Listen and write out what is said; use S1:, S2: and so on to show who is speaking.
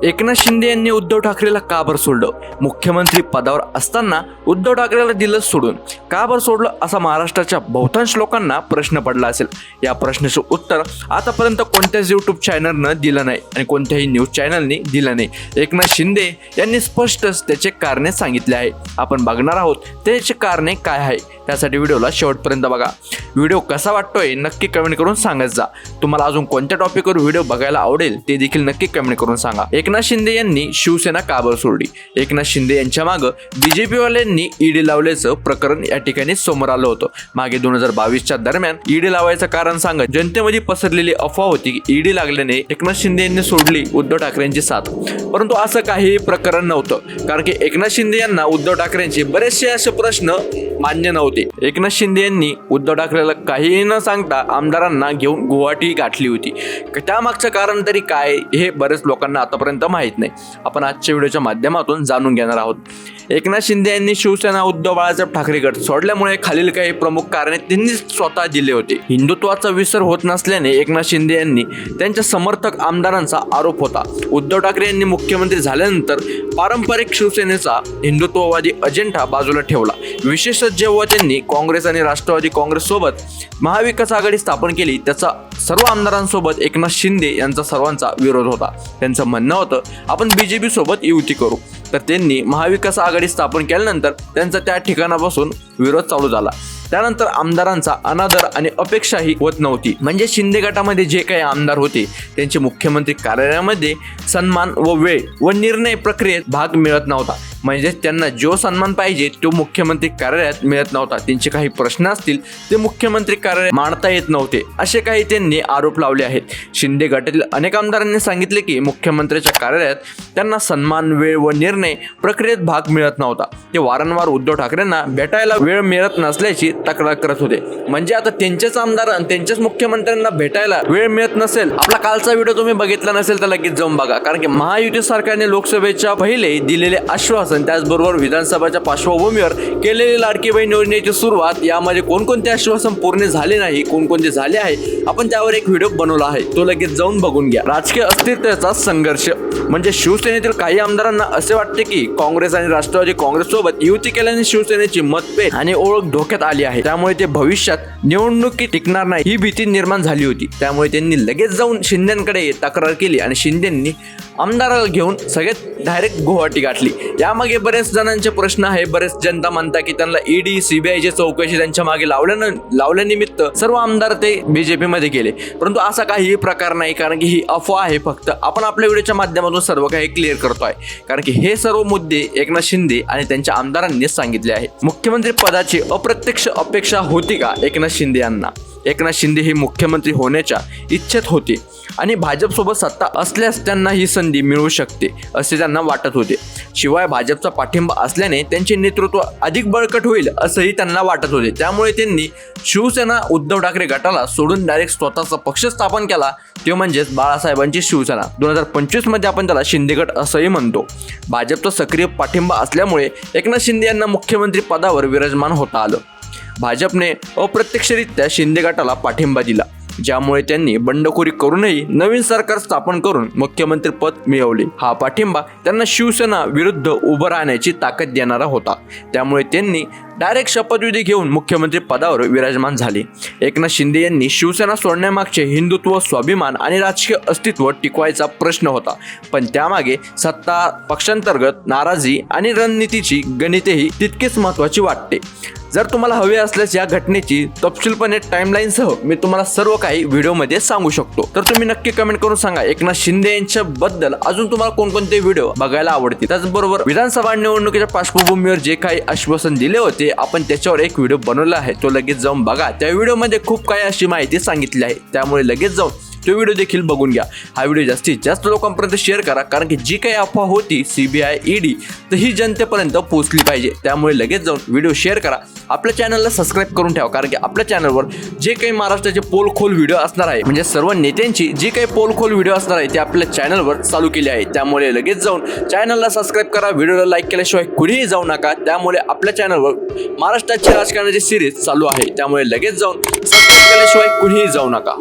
S1: एकनाथ शिंदे यांनी उद्धव ठाकरेला का बरं सोडलं? मुख्यमंत्री पदावर असताना उद्धव ठाकरेला दिलं सोडून का बरं सोडलं असा महाराष्ट्राच्या बहुतांश लोकांना प्रश्न पडला असेल. या प्रश्नाचं उत्तर आतापर्यंत कोणत्याच यूट्यूब चॅनलनं दिलं नाही आणि कोणत्याही न्यूज चॅनलने दिलं नाही. एकनाथ शिंदे यांनी स्पष्टच त्याचे कारणे सांगितले आहे. आपण बघणार आहोत त्याचे कारणे काय आहे. त्यासाठी व्हिडिओला शेवटपर्यंत बघा. व्हिडिओ कसा वाटतोय नक्की कमेंट करून सांगत जा. तुम्हाला अजून कोणत्या टॉपिकवर व्हिडिओ बघायला आवडेल ते देखील नक्की कमेंट करून सांगा. एकनाथ शिंदे यांनी शिवसेना का बरं सोडली? एकनाथ शिंदे यांच्या मागं बीजेपीवाल्यांनी ईडी लावल्याचं प्रकरण या ठिकाणी समोर आलं होतं. मागे दोन हजार बावीसच्या दरम्यान ईडी लावायचं कारण सांगत जनतेमध्ये पसरलेली अफवा होती की ईडी लागल्याने एकनाथ शिंदे यांनी सोडली उद्धव ठाकरेंची साथ. परंतु असं काही प्रकरण नव्हतं. कारण की एकनाथ शिंदे यांना उद्धव ठाकरेंचे बरेचसे असे प्रश्न मान्य नव्हते. एकनाथ शिंदे यांनी उद्धव ठाकरेला काहीही न सांगता आमदारांना घेऊन गुवाहाटी गाठली होती. त्यामागचं कारण तरी काय हे बरेच लोकांना आतापर्यंत माहीत नाही. आपण आजच्या व्हिडिओच्या माध्यमातून जाणून घेणार आहोत. एकनाथ शिंदे यांनी शिवसेना उद्धव बाळासाहेब ठाकरे गट सोडल्यामुळे खालील काही प्रमुख कारणे त्यांनी स्वतः दिले होते. हिंदुत्वाचा विसर होत नसल्याने एकनाथ शिंदे यांनी त्यांच्या समर्थक आमदारांचा आरोप होता. उद्धव ठाकरे यांनी मुख्यमंत्री झाल्यानंतर पारंपरिक शिवसेनेचा हिंदुत्ववादी अजेंडा बाजूला ठेवला. विशेषतः जेव्हा त्यांनी काँग्रेस आणि राष्ट्रवादी काँग्रेस सोबत महाविकास आघाडी स्थापन केली. त्याचा सर्व आमदारांसोबत एकनाथ शिंदे यांचा सर्वांचा विरोध होता. त्यांचं म्हणणं होतं आपण बीजेपी सोबत युती करू. तर त्यांनी महाविकास आघाडी स्थापन केल्यानंतर त्यांचा त्या ठिकाणापासून विरोध चालू झाला. त्यानंतर आमदारांचा अनादर आणि अपेक्षाही होत नव्हती. म्हणजे शिंदे गटामध्ये जे काही आमदार होते त्यांचे मुख्यमंत्री कार्यालयामध्ये सन्मान व वेळ व निर्णय प्रक्रियेत भाग मिळत नव्हता. म्हणजे त्यांना जो सन्मान पाहिजे तो मुख्यमंत्री कार्यालयात मिळत नव्हता. त्यांचे काही प्रश्न असतील ते मुख्यमंत्री कार्यालयात मांडता येत नव्हते असे काही त्यांनी आरोप लावले आहेत. शिंदे गटातील अनेक आमदारांनी सांगितले की मुख्यमंत्र्याच्या कार्यालयात त्यांना सन्मान वेळ व निर्णय प्रक्रियेत भाग मिळत नव्हता. ते वारंवार उद्धव ठाकरेंना भेटायला वेळ मिळत नसल्याची तक्रार करत होते. म्हणजे आता त्यांचेच आमदार आणि त्यांच्याच मुख्यमंत्र्यांना भेटायला वेळ मिळत नसेल आपला कालचा व्हिडिओ तुम्ही बघितला नसेल तर लगेच जाऊन बघा. कारण की महायुती सरकारने लोकसभेच्या पहिले दिलेले आश्वासन त्याचबरोबर विधानसभाच्या पार्श्वभूमीवर केलेली लाडकी बहीण योजनेची सुरुवात यामध्ये कोणकोणते आश्वासन पूर्ण झाले नाही कोणकोणते झाले आहे आपण त्यावर एक व्हिडिओ बनवला आहे. तो लगेच जाऊन बघून घ्या. राजकीय अस्तित्वाचा संघर्ष. म्हणजे शिवसेनेतील काही आमदारांना असे वाटते की काँग्रेस आणि राष्ट्रवादी काँग्रेस सोबत युती केल्याने शिवसेनेची मतभेद आणि ओळख धोक्यात आली आहे. आहे. त्यामुळे ते भविष्यात निवडणुकी टिकणार नाही. ही भीती निर्माण झाली होती. त्यामुळे त्यांनी लगेच जाऊन शिंदेकडे तक्रार केली आणि शिंदेंनी आमदाराला घेऊन सगळ्यात डायरेक्ट गुवाहाटी गाठली. यामागे बरेच जणांचे प्रश्न आहे. बरेच जनता म्हणता की त्यांना ईडी सीबीआयची चौकशी त्यांच्या मागे लावल्यानं लावल्यानिमित्त सर्व आमदार ते बीजेपी मध्ये गेले. परंतु असा काही प्रकार नाही. कारण की ही अफवा आहे फक्त. आपण आपल्या व्हिडिओच्या माध्यमातून सर्व काही क्लिअर करतो आहे कारण की हे सर्व मुद्दे एकनाथ शिंदे आणि त्यांच्या आमदारांनी सांगितले आहे मुख्यमंत्री पदाचे अप्रत्यक्ष अपेक्षा होती का एकनाथ शिंदे यांना? एकनाथ शिंदे हे मुख्यमंत्री होण्याच्या इच्छेत होते आणि भाजपसोबत सत्ता असल्यास त्यांना ही संधी मिळू शकते असे त्यांना वाटत होते. शिवाय भाजपचा पाठिंबा असल्याने त्यांचे नेतृत्व अधिक बळकट होईल असंही त्यांना वाटत होते. त्यामुळे त्यांनी शिवसेना उद्धव ठाकरे गटाला सोडून डायरेक्ट स्वतःचा पक्ष स्थापन केला. ते म्हणजेच बाळासाहेबांची शिवसेना. दोन हजार पंचवीसमध्ये आपण त्याला शिंदे गट असंही म्हणतो. भाजपचा सक्रिय पाठिंबा असल्यामुळे एकनाथ शिंदे यांना मुख्यमंत्री पदावर विराजमान होता आलं. भाजपने अप्रत्यक्षरित्या शिंदे गटाला पाठिंबा दिला. ज्यामुळे त्यांनी बंडखोरी करूनही नवीन सरकार स्थापन करून मुख्यमंत्री पद मिळवले. हा पाठिंबा त्यांना शिवसेना विरुद्ध उभं राहण्याची ताकद देणारा होता. त्यामुळे त्यांनी डायरेक्ट शपथविधी घेऊन मुख्यमंत्री पदावर विराजमान झाले. एकनाथ शिंदे यांनी शिवसेना सोडण्यामागचे हिंदुत्व स्वाभिमान आणि राजकीय अस्तित्व टिकवायचा प्रश्न होता. पण त्यामागे सत्ता पक्षांतर्गत नाराजी आणि रणनीतीची गणितेही तितकीच महत्त्वाची वाटते. जर तुम्हाला हवे असल्यास या घटनेची तपशीलपणे टाइमलाईनसह मी तुम्हाला सर्व काही व्हिडिओमध्ये सांगू शकतो. तर तुम्ही नक्की कमेंट करून सांगा एकनाथ शिंदे यांच्या बद्दल अजून तुम्हाला कोणकोणते व्हिडिओ बघायला आवडतील? त्याचबरोबर विधानसभा निवडणुकीच्या पार्श्वभूमीवर जे काही आश्वासन दिले होते आपण त्याच्यावर एक व्हिडिओ बनवला आहे तो लगेच जाऊन बघा. त्या व्हिडिओमध्ये खूप काही अशी माहिती सांगितली आहे. त्यामुळे लगेच जाऊन तो व्हिडिओ देखील बघून घ्या. हा व्हिडिओ जास्तीत जास्त लोकांपर्यंत शेअर करा कारण की जी काही अफवा होती सीबीआय ईडी तर ही जनतेपर्यंत पोहोचली पाहिजे. त्यामुळे लगेच जाऊन व्हिडिओ शेअर करा. आपल्या चॅनलला सबस्क्राईब करून ठेवा कारण की आपल्या चॅनलवर जे काही महाराष्ट्राचे पोलखोल व्हिडिओ असणार आहे म्हणजे सर्व नेत्यांची जी काही पोलखोल व्हिडिओ असणार आहे ते आपल्या चॅनलवर चालू केले आहे त्यामुळे लगेच जाऊन चॅनलला सबस्क्राईब करा व्हिडिओला लाईक केल्याशिवाय कुणीही जाऊ नका. त्यामुळे आपल्या चॅनलवर महाराष्ट्राची राजकारणाची सिरीज चालू आहे. त्यामुळे लगेच जाऊन सबस्क्राईब केल्याशिवाय कुणीही जाऊ नका.